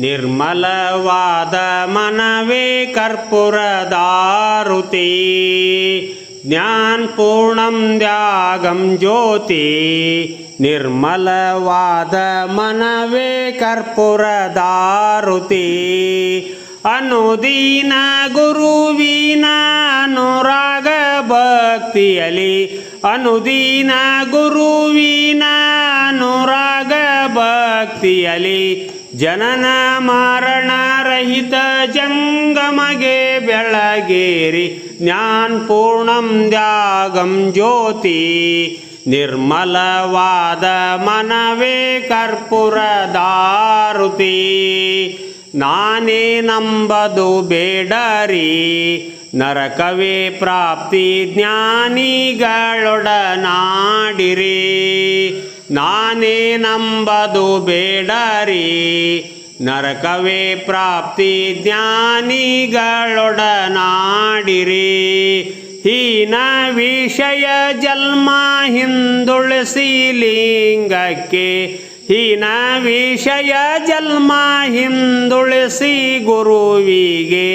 ನಿರ್ಮಲವಾದ ಮನವೇ ಕರ್ಪುರದಾರುತಿ. ಜ್ಞಾನಪೂರ್ಣಂ ತ್ಯಾಗಂ ಜ್ಯೋತಿ. ನಿರ್ಮಲವಾದ ಮನವೇ ಕರ್ಪುರದಾರುತಿ. ಅನುದೀನ ಗುರುವಿನ ಅನುರಾಗ ಭಕ್ತಿಯಲಿ ಅನುದೀನ ಗುರುವಿನ ಅನುರಾಗ ಭಕ್ತಿಯಲಿ ಜನನ ಮರಣ ರಹಿತ ಜಂಗಮಗೆ ಬೆಳಗೇರಿ ಜ್ಞಾನಪೂರ್ಣಂ ತ್ಯಾಗಂ ಜ್ಯೋತಿ. ನಿರ್ಮಲವಾದ ಮನವೇ ಕರ್ಪುರದಾರುತಿ ನಾನೇ ನಂಬದು ಬೇಡರಿ, ನರಕವೇ ಪ್ರಾಪ್ತಿ ಜ್ಞಾನಿಗಳೊಡನಾಡಿರಿ. ನಾನೇ ನಂಬದು ಬೇಡರಿ ನರಕವೇ ಪ್ರಾಪ್ತಿ ಜ್ಞಾನಿಗಳೊಡನಾಡಿರಿ. ಹೀನ ವಿಷಯ ಜನ್ಮ ಹಿಂದುಳಸಿ ಲಿಂಗಕ್ಕೆ ಹೀನ ವಿಷಯ ಜನ್ಮ ಹಿಂದುಳಿಸಿ ಗುರುವಿಗೆ,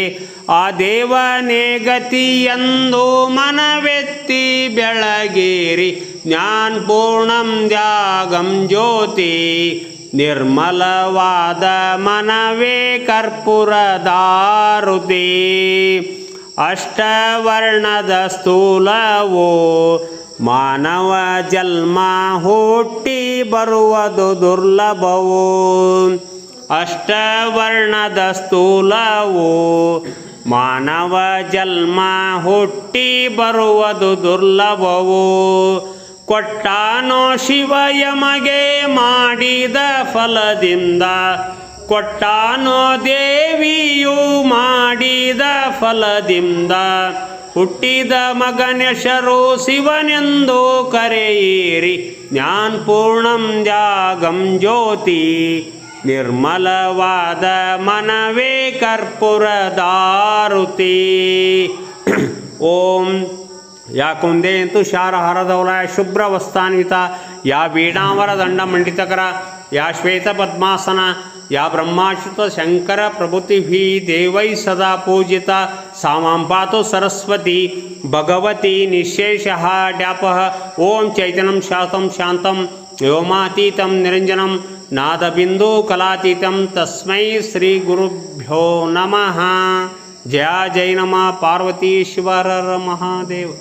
ಆ ದೇವನೇ ಗತಿಯಂದು ಮನವೆತ್ತಿ ಬೆಳಗೇರಿ ಜ್ಞಾನಪೂರ್ಣಂ ತ್ಯಾಗಂ ಜ್ಯೋತಿ, ನಿರ್ಮಲವಾದ ಮನವೇ ಕರ್ಪುರದಾರುತಿ ಅಷ್ಟವರ್ಣದ ಸ್ಥೂಲವು ಮಾನವ ಜನ್ಮ ಹುಟ್ಟಿ ಬರುವುದು ದುರ್ಲಭವು. ಅಷ್ಟವರ್ಣದ ಸ್ಥೂಲವು ಮಾನವ ಜನ್ಮ ಹುಟ್ಟಿ ಬರುವುದು ದುರ್ಲಭವು. ಕೊಟ್ಟಾನೋ ಶಿವಯಮಗೆ ಮಾಡಿದ ಫಲದಿಂದ, ಕೊಟ್ಟಾನೋ ದೇವಿಯು ಮಾಡಿದ ಫಲದಿಂದ. ಹುಟ್ಟಿದ ಮಗನೆಶರು ಶಿವನೆಂದು ಕರೆಯಿರಿ. ಜ್ಞಾನಪೂರ್ಣಂ ಜಾಗಂ ಜ್ಯೋತಿ. ನಿರ್ಮಲವಾದ ಮನವೇ ಕರ್ಪುರದಾರುತಿ ಓಂ. ಯಾಕೊಂದೇ ಅಂತೂ ಶಾರಹಾರದವಲ ಶುಭ್ರ ವಸ್ತಾನ್ವಿತ. ಯಾ ವೀಣಾವರ ದಂಡ ಮಂಡಿತಕರ. या श्वेतपद्मासना या ब्रह्माच्युत शङ्कर प्रभृतिभिः देवैः सदा पूजिता। सा माँ पातु सरस्वती, भगवती निःशेषः ड्यापः ॐ चैतन्यं शान्तं शान्तं, व्योमातीतं निरञ्जनं। नादबिन्दुकलातीतं तस्मै श्रीगुरुभ्यो नमः। जया जय नमः पार्वतीश्वर महादेव।